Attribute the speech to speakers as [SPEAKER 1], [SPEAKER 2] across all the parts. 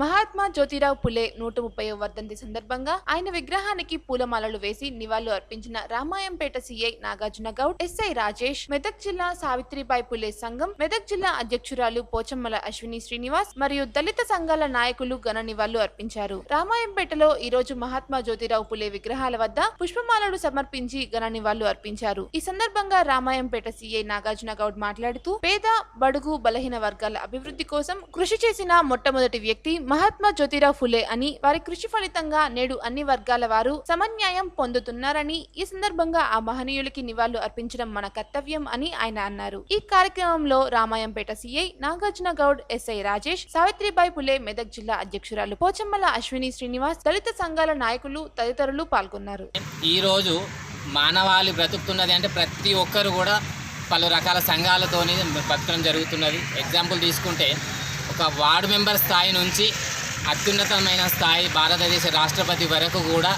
[SPEAKER 1] మహాత్మా జ్యోతిరావు పులే నూట ముప్పై వర్ధంతి సందర్భంగా ఆయన విగ్రహానికి పూలమాలలు వేసి నివాళులు అర్పించిన రామాయంపేట సీఐ నాగార్జున గౌడ్ ఎస్ఐ రాజేష్ మెదక్ జిల్లా సావిత్రిబాయి పులే సంఘం మెదక్ జిల్లా అధ్యక్షురాలు పోచమ్మల అశ్విని శ్రీనివాస్ మరియు దళిత సంఘాల నాయకులు ఘన నివాళులు అర్పించారు. రామాయంపేటలో ఈ రోజు మహాత్మా జ్యోతిరావు పులే విగ్రహాల వద్ద పుష్పమాలలు సమర్పించి ఘన నివాళులు అర్పించారు. ఈ సందర్భంగా రామాయంపేట సీఐ నాగార్జున గౌడ్ మాట్లాడుతూ పేద బడుగు బలహీన వర్గాల అభివృద్ధి కోసం కృషి చేసిన మొట్టమొదటి వ్యక్తి మహాత్మా జ్యోతిరావు ఫులే అని వారి కృషి ఫలితంగా నేడు అన్ని వర్గాల వారు సమన్యాయం పొందుతున్నారని ఈ సందర్భంగా ఆ మహనీయులకి నివాళులు అర్పించడం మన కర్తవ్యం అని ఆయన అన్నారు. ఈ కార్యక్రమంలో రామాయంపేట సీఐ నాగార్జున గౌడ్ ఎస్ఐ రాజేష్ సావిత్రిబాయి పులే మెదక్ జిల్లా అధ్యక్షురాలు పోచమ్మల అశ్విని శ్రీనివాస్ దళిత సంఘాల నాయకులు తదితరులు పాల్గొన్నారు.
[SPEAKER 2] ఈ రోజు మానవాళి బ్రతుకుతున్నది అంటే ప్రతి ఒక్కరు కూడా పలు రకాల సంఘాలతోని బతకడం జరుగుతున్నది. ఎగ్జాంపుల్ తీసుకుంటే ఒక వార్డు మెంబర్ స్థాయి నుంచి అత్యున్నతమైన స్థాయి భారతదేశ రాష్ట్రపతి వరకు కూడా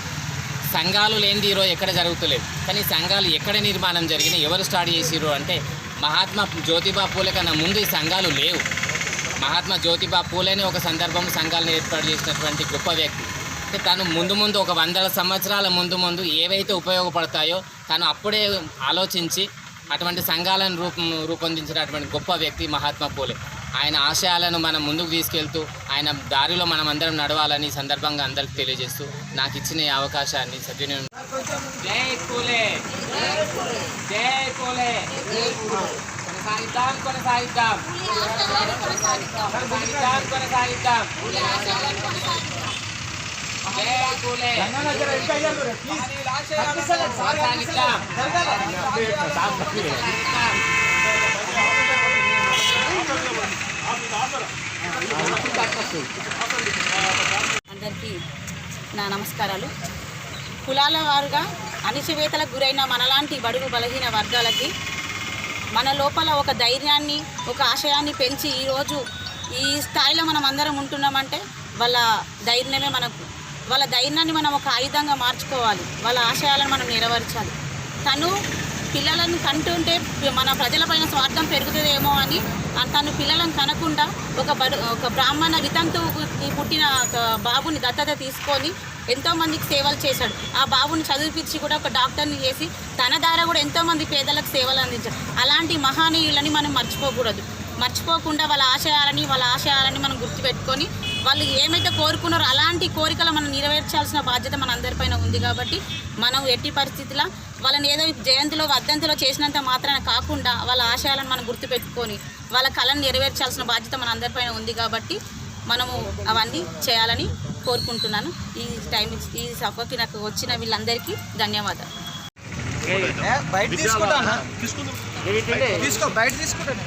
[SPEAKER 2] సంఘాలు లేనిది ఈరోజు ఎక్కడ జరుగుతలేదు. కానీ సంఘాలు ఎక్కడ నిర్మాణం జరిగినాయి ఎవరు స్టార్ట్ చేసిరు అంటే మహాత్మా జ్యోతిబా పూలే కన్నా ముందు ఈ సంఘాలు లేవు. మహాత్మా జ్యోతిబా పూలేని ఒక సందర్భం సంఘాలను ఏర్పాటు చేసినటువంటి గొప్ప వ్యక్తి. అంటే తను ముందు ముందు ఒక వందల సంవత్సరాల ముందు ముందు ఏవైతే ఉపయోగపడతాయో తను అప్పుడే ఆలోచించి అటువంటి సంఘాలను రూపం రూపొందించినటువంటి గొప్ప వ్యక్తి మహాత్మా పూలే. ఆయన ఆశయాలను మనం ముందుకు తీసుకెళ్తూ ఆయన దారిలో మనం అందరం నడవాలని సందర్భంగా అందరికి తెలియజేస్తూ నాకు ఇచ్చిన ఈ అవకాశాన్ని సద్వినియోగం జై పూలే. జై పూలే. కొనసాగిద్దాం కొనసాగిద్దాం. కొనసాగిద్దాం కొనసాగిద్దాం. జై పూలే. కొనసాగిద్దాం.
[SPEAKER 3] అందరికీ నా నమస్కారాలు. కులాల వారుగా అణిచివేతలకు గురైన మనలాంటి బడుగు బలహీన వర్గాలకి మన లోపల ఒక ధైర్యాన్ని ఒక ఆశయాన్ని పెంచి ఈరోజు ఈ స్థాయిలో మనం అందరం ఉంటున్నామంటే వాళ్ళ ధైర్యమే మనకు. వాళ్ళ ధైర్యాన్ని మనం ఒక ఆయుధంగా మార్చుకోవాలి. వాళ్ళ ఆశయాలను మనం నెరవేర్చాలి. తను పిల్లలను కంటుంటే మన ప్రజలపైన స్వార్థం పెరుగుతుందేమో అని తను పిల్లలను కనకుండా ఒక బడు ఒక బ్రాహ్మణ వితంతువుకి పుట్టిన బాబుని దత్తత తీసుకొని ఎంతోమందికి సేవలు చేశాడు. ఆ బాబుని చదివిపించి కూడా ఒక డాక్టర్ని చేసి తన ద్వారా కూడా ఎంతోమంది పేదలకు సేవలు అందించాడు. అలాంటి మహానీయులని మనం మర్చిపోకూడదు. మర్చిపోకుండా వాళ్ళ ఆశయాలని వాళ్ళ ఆశయాలని మనం గుర్తుపెట్టుకొని వాళ్ళు ఏమైతే కోరుకున్నారో అలాంటి కోరికలు మనం నెరవేర్చాల్సిన బాధ్యత మన అందరిపైన ఉంది కాబట్టి మనం ఎట్టి పరిస్థితిలో వాళ్ళని ఏదో జయంతిలో వర్ధంతిలో చేసినంత మాత్రాన కాకుండా వాళ్ళ ఆశయాలను మనం గుర్తుపెట్టుకొని వాళ్ళ కళను నెరవేర్చాల్సిన బాధ్యత మన అందరిపైన ఉంది కాబట్టి మనము అవన్నీ చేయాలని కోరుకుంటున్నాను ఈ టైం ఈ సభకి నాకు వచ్చిన వీళ్ళందరికీ ధన్యవాదాలు
[SPEAKER 4] బయట తీసుకుంటానా తీసుకో బయట తీసుకుంటాను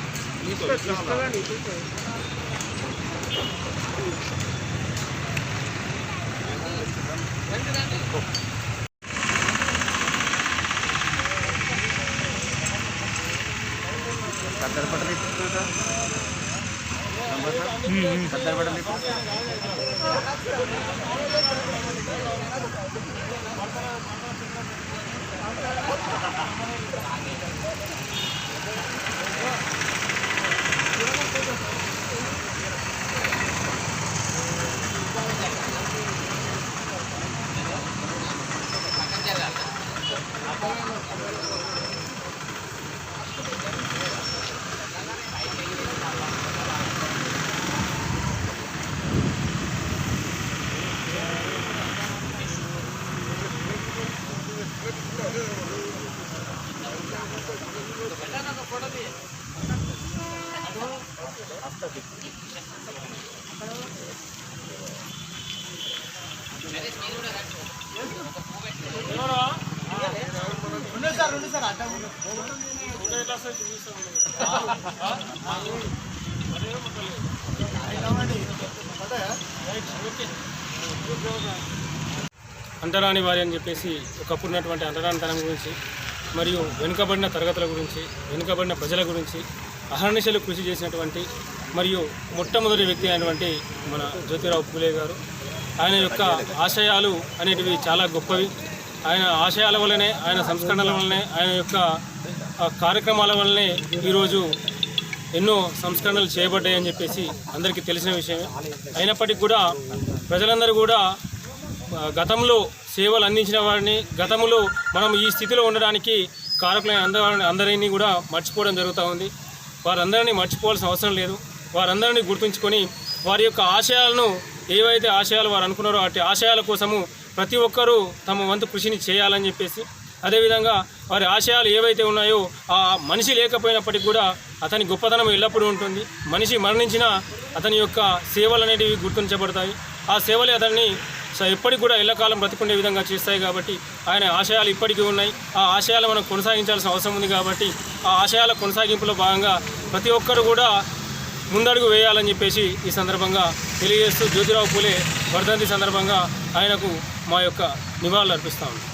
[SPEAKER 4] ఉండు సార్ ఉండు సార్ అడ్డం ఉండు.
[SPEAKER 5] అంటరాని వారి అని చెప్పేసి ఒకప్పుడు ఉన్నటువంటి అంటరానితనం గురించి మరియు వెనుకబడిన తరగతుల గురించి వెనుకబడిన ప్రజల గురించి అహర్నిశలు కృషి చేసినటువంటి మరియు మొట్టమొదటి వ్యక్తి అయినటువంటి మన జ్యోతిరావు పూలే గారు. ఆయన యొక్క ఆశయాలు అనేటివి చాలా గొప్పవి. ఆయన ఆశయాల వల్లనే ఆయన సంస్కరణల వల్లనే ఆయన యొక్క కార్యక్రమాల వల్లనే ఈరోజు ఎన్నో సంస్కరణలు చేయబడ్డాయని చెప్పేసి అందరికీ తెలిసిన విషయమే. అయినప్పటికీ కూడా ప్రజలందరూ కూడా గతంలో సేవలు అందించిన వారిని గతంలో మనం ఈ స్థితిలో ఉండడానికి కారకులైన అందరిని అందరినీ కూడా మర్చిపోవడం జరుగుతూ ఉంది. వారందరినీ మర్చిపోవాల్సిన అవసరం లేదు. వారందరినీ గుర్తుంచుకొని వారి యొక్క ఆశయాలను ఏవైతే ఆశయాలు వారు అనుకున్నారో అటు ఆశయాల కోసము ప్రతి ఒక్కరూ తమ వంతు కృషిని చేయాలని చెప్పేసి అదేవిధంగా వారి ఆశయాలు ఏవైతే ఉన్నాయో ఆ మనిషి లేకపోయినప్పటికీ కూడా అతని గొప్పతనం ఎల్లప్పుడూ ఉంటుంది. మనిషి మరణించినా అతని యొక్క సేవలు అనేటివి గుర్తించబడతాయి. ఆ సేవలే అతన్ని స- ఎప్పటికి కూడా ఎల్లకాలం బ్రతికుండే విధంగా చేస్తాయి కాబట్టి ఆయన ఆశయాలు ఇప్పటికీ ఉన్నాయి. ఆ ఆశయాలు మనం కొనసాగించాల్సిన అవసరం ఉంది కాబట్టి ఆ ఆశయాల కొనసాగింపులో భాగంగా ప్రతి ఒక్కరు కూడా ముందడుగు వేయాలని చెప్పేసి ఈ సందర్భంగా తెలియజేస్తూ జ్యోతిరావు పూలే వర్ధంతి సందర్భంగా ఆయనకు మా యొక్క నివాళులు అర్పిస్తాము ఉన్నాం.